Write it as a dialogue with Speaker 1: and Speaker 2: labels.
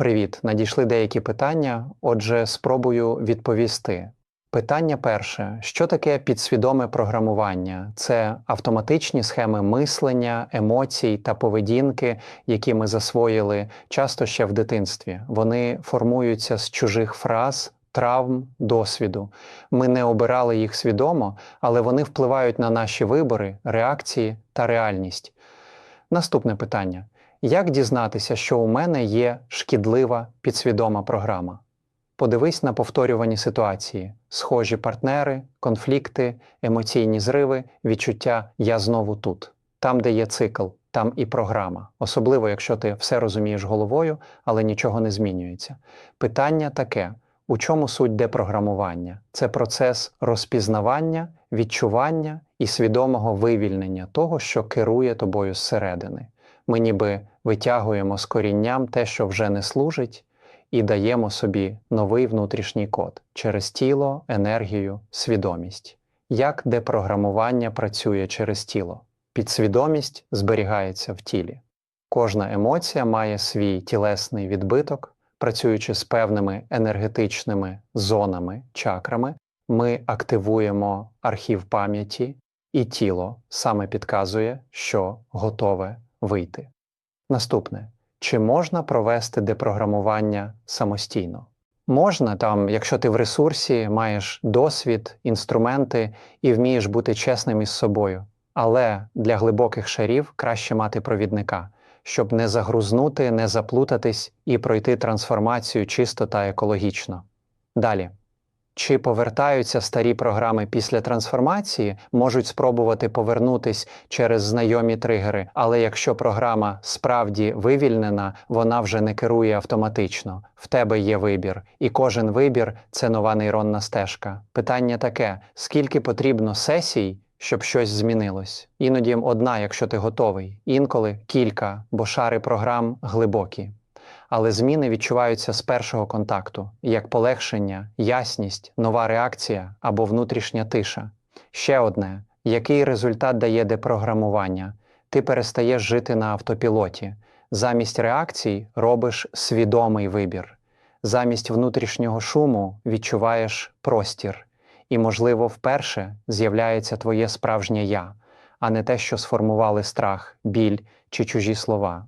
Speaker 1: Привіт! Надійшли деякі питання. Отже, спробую відповісти. Питання перше: що таке підсвідоме програмування? Це автоматичні схеми мислення, емоцій та поведінки, які ми засвоїли часто ще в дитинстві. Вони формуються з чужих фраз, травм, досвіду. Ми не обирали їх свідомо, але вони впливають на наші вибори, реакції та реальність. Наступне питання: як дізнатися, що у мене є шкідлива підсвідома програма? Подивись на повторювані ситуації: схожі партнери, конфлікти, емоційні зриви, відчуття Я знову тут. Там, де є цикл, там і програма, особливо якщо ти все розумієш головою, але нічого не змінюється. Питання таке: у чому суть депрограмування? Це процес розпізнавання, відчування і свідомого вивільнення того, що керує тобою зсередини. Ми ніби витягуємо з корінням те, що вже не служить, і даємо собі новий внутрішній код через тіло, енергію, свідомість. Як депрограмування працює через тіло? Підсвідомість зберігається в тілі. Кожна емоція має свій тілесний відбиток, працюючи з певними енергетичними зонами, чакрами, ми активуємо архів пам'яті, і тіло саме підказує, що готове вийти. Наступне. Чи можна провести депрограмування самостійно? Можна, там, якщо ти в ресурсі, маєш досвід, інструменти і вмієш бути чесним із собою. Але для глибоких шарів краще мати провідника, щоб не загрузнути, не заплутатись і пройти трансформацію чисто та екологічно. Далі. Чи повертаються старі програми після трансформації, можуть спробувати повернутись через знайомі тригери, але якщо програма справді вивільнена, вона вже не керує автоматично. В тебе є вибір, і кожен вибір це нова нейронна стежка. Питання таке: скільки потрібно сесій, щоб щось змінилось? Іноді одна, якщо ти готовий, інколи кілька, бо шари програм глибокі але зміни відчуваються з першого контакту, як полегшення, ясність, нова реакція або внутрішня тиша. Ще одне, який результат дає депрограмування? Ти перестаєш жити на автопілоті. Замість реакцій робиш свідомий вибір. Замість внутрішнього шуму відчуваєш простір, і, можливо, вперше з'являється твоє справжнє я, а не те, що сформували страх, біль чи чужі слова.